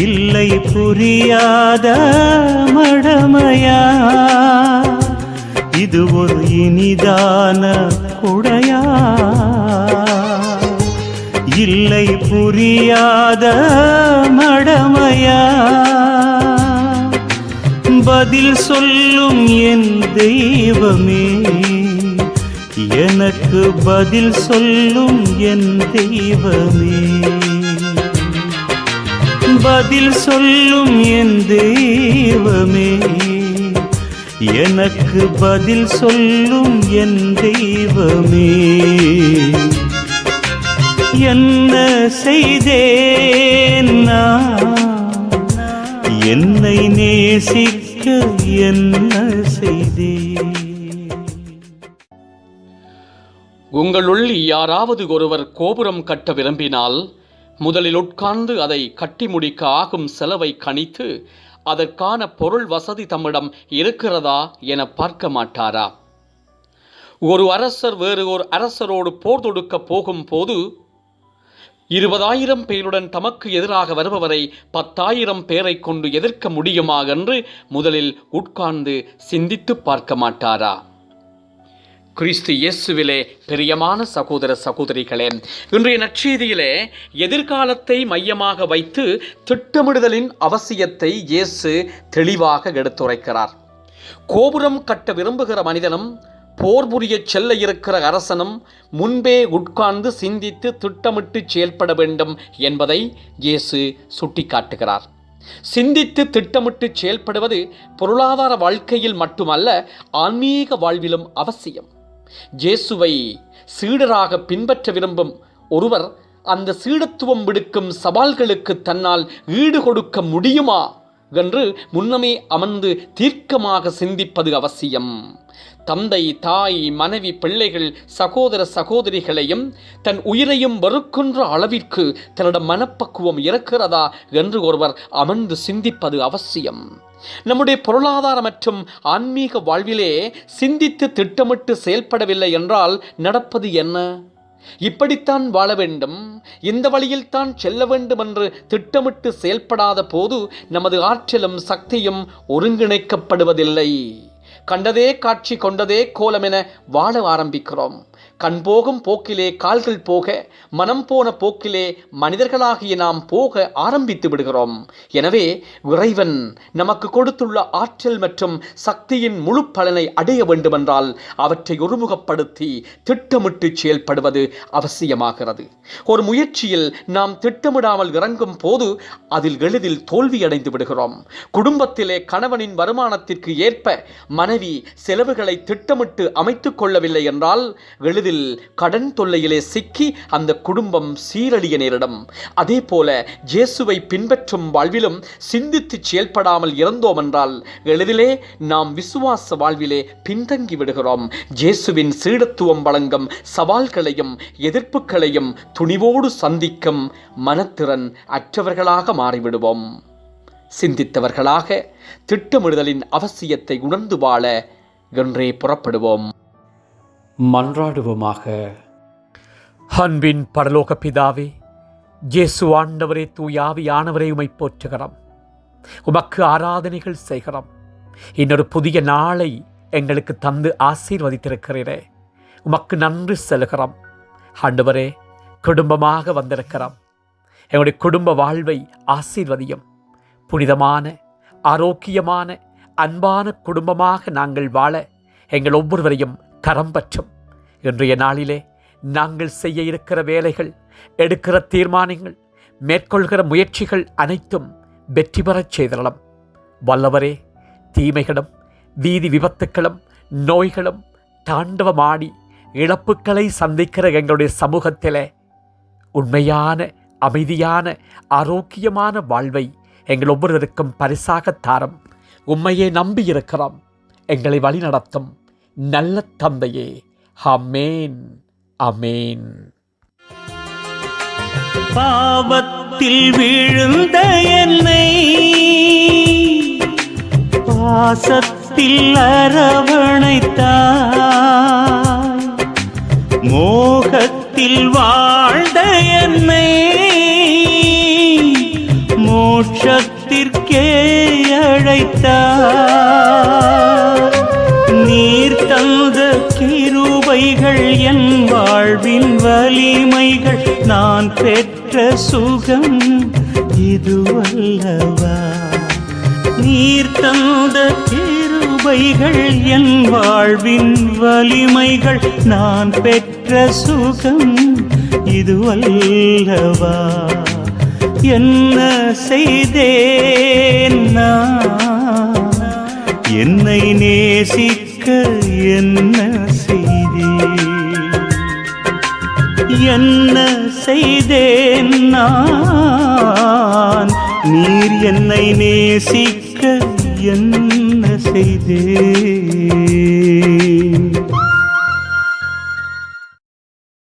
இல்லை புரியாத மடமையா? இது ஒரு இனிதான குடையா? இல்லை புரியாத மடமையா? பதில் சொல்லும் என் தெய்வமே எனக்கு பதில் சொல்லும் என் தெய்வமே. பதில் சொல்லும் என் தெய்வமே. எனக்கு பதில் சொல்லும் என் தெய்வமே. என்ன செய்தேன் என்னை நேசிக்க என்ன செய்தேன்? உங்களுள் யாராவது ஒருவர் கோபுரம் கட்ட விரும்பினால் முதலில் உட்கார்ந்து அதை கட்டி முடிக்க ஆகும் செலவை கணித்து அதற்கான பொருள் வசதி தம்மிடம் இருக்கிறதா என பார்க்க மாட்டாரா? ஒரு அரசர் வேறு ஒரு அரசரோடு போர் தொடுக்க போகும்போது இருபதாயிரம் பேருடன் தமக்கு எதிராக வருபவரை பத்தாயிரம் பேரை கொண்டு எதிர்க்க முடியுமா என்று முதலில் உட்கார்ந்து சிந்தித்து பார்க்க மாட்டாரா? கிறிஸ்து இயேசுவிலே பிரியமான சகோதர சகோதரிகளே இன்றைய நற்செய்தியிலே எதிர்காலத்தை மையமாக வைத்து திட்டமிடுதலின் அவசியத்தை இயேசு தெளிவாக எடுத்துரைக்கிறார். கோபுரம் கட்ட விரும்புகிற மனிதனும் போர் புரியச் செல்ல இருக்கிற அரசனும் முன்பே உட்கார்ந்து சிந்தித்து திட்டமிட்டு செயல்பட வேண்டும் என்பதை இயேசு சுட்டிக்காட்டுகிறார். சிந்தித்து திட்டமிட்டு செயல்படுவது பொருளாதார வாழ்க்கையில் மட்டுமல்ல ஆன்மீக வாழ்விலும் அவசியம். ஜேசுவை சீடராக பின்பற்ற விரும்பும் ஒருவர் அந்த சீடத்துவம் விடுக்கும் சவால்களுக்கு தன்னால் ஈடு கொடுக்க முடியுமா? என்று முன்னமே அமர்ந்து தீர்க்கமாக சிந்திப்பது அவசியம். தந்தை தாய் மனைவி பிள்ளைகள் சகோதர சகோதரிகளையும் தன் உயிரையும் வெறுக்கின்ற அளவிற்கு தன்னிடம் மனப்பக்குவம் இருக்கிறதா என்று ஒருவர் அமர்ந்து சிந்திப்பது அவசியம். நம்முடைய பொருளாதார மற்றும் ஆன்மீக வாழ்விலே சிந்தித்து திட்டமிட்டு செயல்படவில்லை என்றால் நடப்பது என்ன? இப்படித்தான் வாழ வேண்டும். இந்த வழியில் தான் செல்ல வேண்டும் என்று திட்டமிட்டு செயல்படாத போது நமது ஆற்றலும் சக்தியும் ஒருங்கிணைக்கப்படுவதில்லை. கண்டதே காட்சி கொண்டதே கோலம் என வாழ ஆரம்பிக்கிறோம். கண் போகும் போக்கிலே கால்கள் போக மனம் போன போக்கிலே மனிதர்களாகிய நாம் போக ஆரம்பித்து விடுகிறோம். எனவே இறைவன் நமக்கு கொடுத்துள்ள ஆற்றல் மற்றும் சக்தியின் முழு பலனை அடைய வேண்டுமென்றால் அவற்றை ஒருமுகப்படுத்தி திட்டமிட்டு செயல்படுவது அவசியமாகிறது. ஒரு முயற்சியில் நாம் திட்டமிடாமல் இறங்கும் போது அதில் எளிதில் தோல்வியடைந்து விடுகிறோம். குடும்பத்திலே கணவனின் வருமானத்திற்கு ஏற்ப மனைவி செலவுகளை திட்டமிட்டு அமைத்துக் கொள்ளவில்லை என்றால் எளிதில் கடன் தொல்லையிலே சிக்கி அந்த குடும்பம் சீரழிய நேரிடும். அதே போல இயேசுவை பின்பற்றும் வாழ்விலும் சிந்தித்து செயல்படாமல் இறந்தோம் என்றால் எளிதிலே நாம் விசுவாச வாழ்விலே பின்தங்கி விடுகிறோம். இயேசுவின் சீடத்துவம் வழங்கும் சவால்களையும் எதிர்ப்புகளையும் துணிவோடு சந்திக்கும் மனத்திறன் அற்றவர்களாக மாறிவிடுவோம். சிந்தித்தவர்களாக திட்டமிடுதலின் அவசியத்தை உணர்ந்து வாழ என்றே புறப்படுவோம். மன்றாடுவோமாக. அன்பின் பரலோக பிதாவே ஜேசு ஆண்டவரே தூயாவியானவரே உமை போற்றுகிறோம். உமக்கு ஆராதனைகள் செய்கிறோம். இன்னொரு புதிய நாளை எங்களுக்கு தந்து ஆசீர்வதித்திருக்கிறீரே. உமக்கு நன்றி செலுகிறோம். ஆண்டவரே குடும்பமாக வந்திருக்கிறோம். எங்களுடைய குடும்ப வாழ்வை ஆசீர்வதியும். புனிதமான ஆரோக்கியமான அன்பான குடும்பமாக நாங்கள் வாழ எங்கள் ஒவ்வொருவரையும் தரம் பற்றும். இன்றைய நாளிலே நாங்கள் செய்ய இருக்கிற வேலைகள் எடுக்கிற தீர்மானங்கள் மேற்கொள்கிற முயற்சிகள் அனைத்தும் வெற்றி பெறச் செய்தளம். வல்லவரே தீமைகளும் வீதி விபத்துக்களும் நோய்களும் தாண்டவமாடி இழப்புக்களை சந்திக்கிற எங்களுடைய சமூகத்திலே உண்மையான அமைதியான ஆரோக்கியமான வாழ்வை எங்கள் ஒவ்வொருவருக்கும் பரிசாக தாரம். உண்மையை நம்பி இருக்கிறோம். எங்களை வழிநடத்தும். நல்ல தந்தையே. அமேன் அமேன் பாவத்தில் விழுந்த என்னை பாசத்தில் அரவணைத்தாய். மோகத்தில் வாழ்ந்த என்னை மோட்சத்திற்கே அழைத்தாய். கிருபைகள் என் வாழ்வின் வலிமைகள். நான் பெற்ற சுகம் இதுவல்லவா? நீர் தந்த கிருபைகள் என் வாழ்வின் வலிமைகள். நான் பெற்ற சுகம் இதுவல்லவா? என்ன செய்தேன் நான்? என்னை நேசிக்க என்ன என்ன செய்தேன் நான்? நீர் என்னை நேசிக்க என்ன செய்தே